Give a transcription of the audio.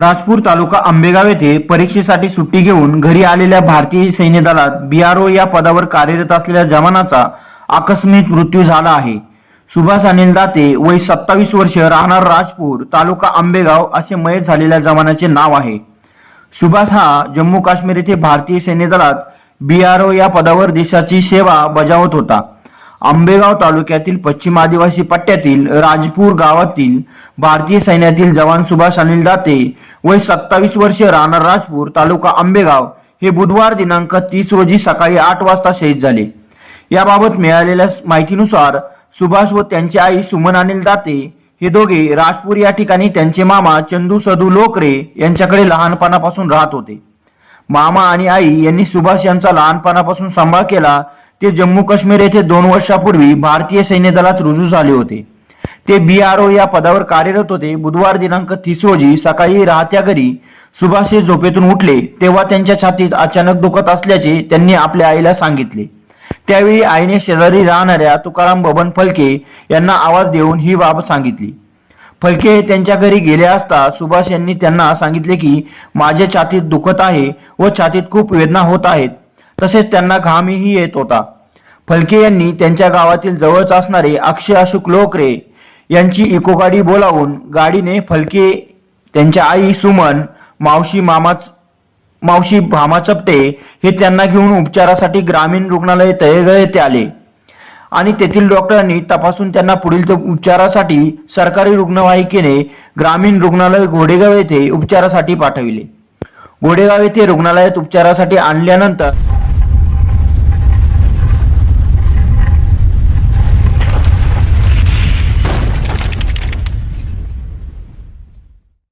राजपूर तालुका आंबेगाव येथे परीक्षेसाठी सुट्टी घेऊन घरी आलेल्या भारतीय सैन्य दलात बीआरओ या पदावर कार्यरत असलेल्या जवानाचा आकस्मिक मृत्यू झाला आहे. सुभाष अनिल दाते वय सत्तावीस वर्ष राहणार राजपूर तालुका आंबेगाव असे मयत झालेल्या जवानाचे नाव आहे. सुभाष हा जम्मू काश्मीर येथे भारतीय सैन्य दलात बीआरओ या पदावर देशाची सेवा बजावत होता. आंबेगाव तालुक्यातील पश्चिम आदिवासी पट्ट्यातील राजपूर गावातील भारतीय सैन्यातील जवान सुभाष अनिल दाते वय सत्तावीस वर्षे राहणार राजपूर तालुका आंबेगाव. हे बुधवार दिनांक तीस रोजी सकाळी आठ वाजता शहीद झाले. याबाबत मिळालेल्या माहितीनुसार सुभाष व त्यांची आई सुमन अनिल दाते हे दोघे राजपूर या ठिकाणी त्यांचे मामा चंदू सदू लोकरे यांच्याकडे लहानपणापासून राहत होते. मामा आणि आई यांनी सुभाष यांचा लहानपणापासून सांभाळ केला. ते जम्मू काश्मीर येथे दोन वर्षापूर्वी भारतीय सैन्य दलात रुजू झाले होते. ते बी आर ओ या पदावर कार्यरत होते. बुधवार दिनांक तीस रोजी सकाळी राहत्या घरी सुभाष हे झोपेतून उठले. तेव्हा त्यांच्या छातीत अचानक दुखत असल्याचे त्यांनी आपल्या आईला सांगितले. त्यावेळी आईने शेजारी राहणाऱ्या तुकाराम बबन फलके यांना आवाज देऊन ही बाब सांगितली. फलके त्यांच्या घरी गेले असता सुभाष यांनी त्यांना सांगितले की माझ्या छातीत दुखत आहे व छातीत खूप वेदना होत आहेत. तसेच त्यांना घामही येत होता. फलके यांनी त्यांच्या गावातील जवळच असणारे अक्षय अशोक लोकरे यांची इको गाडी बोलावून गाडीने फलके त्यांच्या आई सुमन मावशी मामाच मावशी भामा चपटे हे त्यांना घेऊन उपचारासाठी ग्रामीण रुग्णालय तळेगळ येथे आले. आणि तेथील डॉक्टरांनी तपासून त्यांना पुढील उपचारासाठी सरकारी रुग्णवाहिकेने ग्रामीण रुग्णालय घोडेगाव येथे उपचारासाठी पाठविले. घोडेगाव येथे रुग्णालयात उपचारासाठी आणल्यानंतर